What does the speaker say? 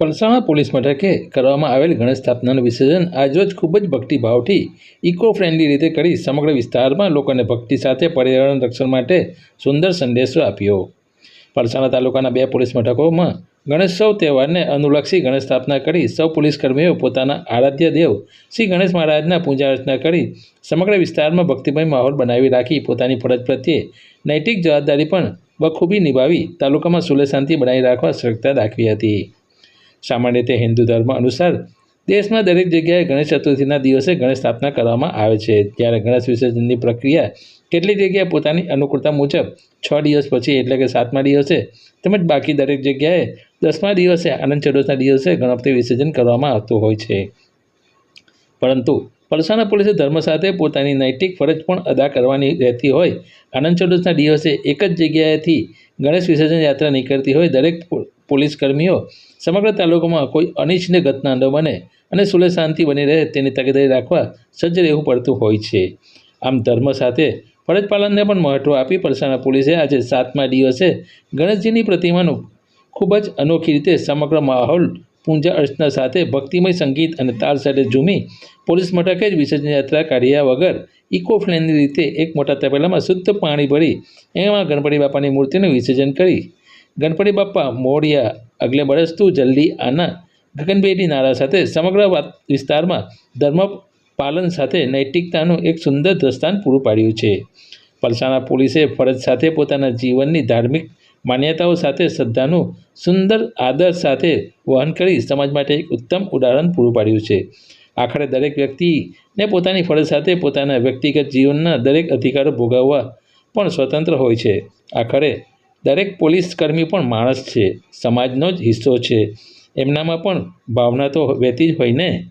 Palsana police મથકે કરવામાં આવેલ ગણેશ સ્થાપનાનું વિસર્જન આજરોજ ખૂબ જ ભક્તિભાવથી ઇકો ફ્રેન્ડલી રીતે કરી સમગ્ર વિસ્તારમાં લોકોને ભક્તિ સાથે પર્યાવરણ રક્ષણ માટે સુંદર સંદેશો આપ્યો. પલસાણા તાલુકાના બે પોલીસ મથકોમાં ગણેશોત્સવ તહેવારને અનુલક્ષી ગણેશ સ્થાપના કરી સૌ પોલીસ કર્મીઓ પોતાના આરાધ્ય દેવ શ્રી ગણેશ મહારાજના પૂજા અર્ચના કરી સમગ્ર વિસ્તારમાં ભક્તિમય માહોલ બનાવી રાખી પોતાની ફરજ પ્રત્યે નૈતિક જવાબદારી પણ બખૂબી નિભાવી તાલુકામાં સુલેશાંતિ બનાવી રાખવા સક્રિયતા દાખવી હતી. સામાન્ય રીતે હિન્દુ ધર્મ અનુસાર દેશમાં દરેક જગ્યાએ ગણેશ ચતુર્થીના દિવસે ગણેશ સ્થાપના કરવામાં આવે છે. જ્યારે ગણેશ વિસર્જનની પ્રક્રિયા કેટલી જગ્યાએ પોતાની અનુકૂળતા મુજબ છ દિવસ પછી એટલે કે સાતમા દિવસે તેમજ બાકી દરેક જગ્યાએ દસમા દિવસે આનંદ ચતુર્થના દિવસે ગણપતિ વિસર્જન કરવામાં આવતું હોય છે. પરંતુ પલસાણા પોલીસે ધર્મ સાથે પોતાની નૈતિક ફરજ પણ અદા કરવાની રહેતી હોય. આનંદ ચતુર્થના દિવસે એક જ જગ્યાએથી ગણેશ વિસર્જન યાત્રા નીકળતી હોય. દરેક પોલીસ કર્મીઓ સમગ્ર તાલુકામાં કોઈ અનિચ્છનીય ઘટના ન બને અને સુલે શાંતિ બની રહે તેની તકેદારી રાખવા સજ્જ રહેવું પડતું હોય છે. આમ ધર્મ સાથે ફરજ પાલનને પણ મહત્ત્વ આપી પરસાણા પોલીસે આજે સાતમા દિવસે ગણેશજીની પ્રતિમાનું ખૂબ જ અનોખી રીતે સમગ્ર માહોલ પૂજા અર્ચના સાથે ભક્તિમય સંગીત અને તાલ સાથે ઝૂમી પોલીસ મથકે જ વિસર્જન યાત્રા કાઢ્યા વગર ઇકો ફ્રેન્ડલી રીતે એક મોટા તપેલામાં શુદ્ધ પાણી ભરી એમાં ગણપતિ બાપાની મૂર્તિનું વિસર્જન કરી ગણપતિ બાપ્પા મોડિયા અગલે બરસ તું જલ્દી આના ગગનભેદી નારા સાથે સમગ્ર વિસ્તારમાં ધર્મ પાલન સાથે નૈતિકતાનું એક સુંદર દ્રષ્ટાંત પૂરું પાડ્યું છે. પલસાણા પોલીસે ફરજ સાથે પોતાના જીવનની ધાર્મિક માન્યતાઓ સાથે શ્રદ્ધાનું સુંદર આદર સાથે વહન કરી સમાજ માટે એક ઉત્તમ ઉદાહરણ પૂરું પાડ્યું છે. આખરે દરેક વ્યક્તિને પોતાની ફરજ સાથે પોતાના વ્યક્તિગત જીવનના દરેક અધિકારો ભોગવવા પણ સ્વતંત્ર હોય છે. આખરે દરેક પોલીસ કર્મી પણ માણસ છે, સમાજનો જ હિસ્સો છે. એમનામાં પણ ભાવના તો વહેતી જ હોય ને?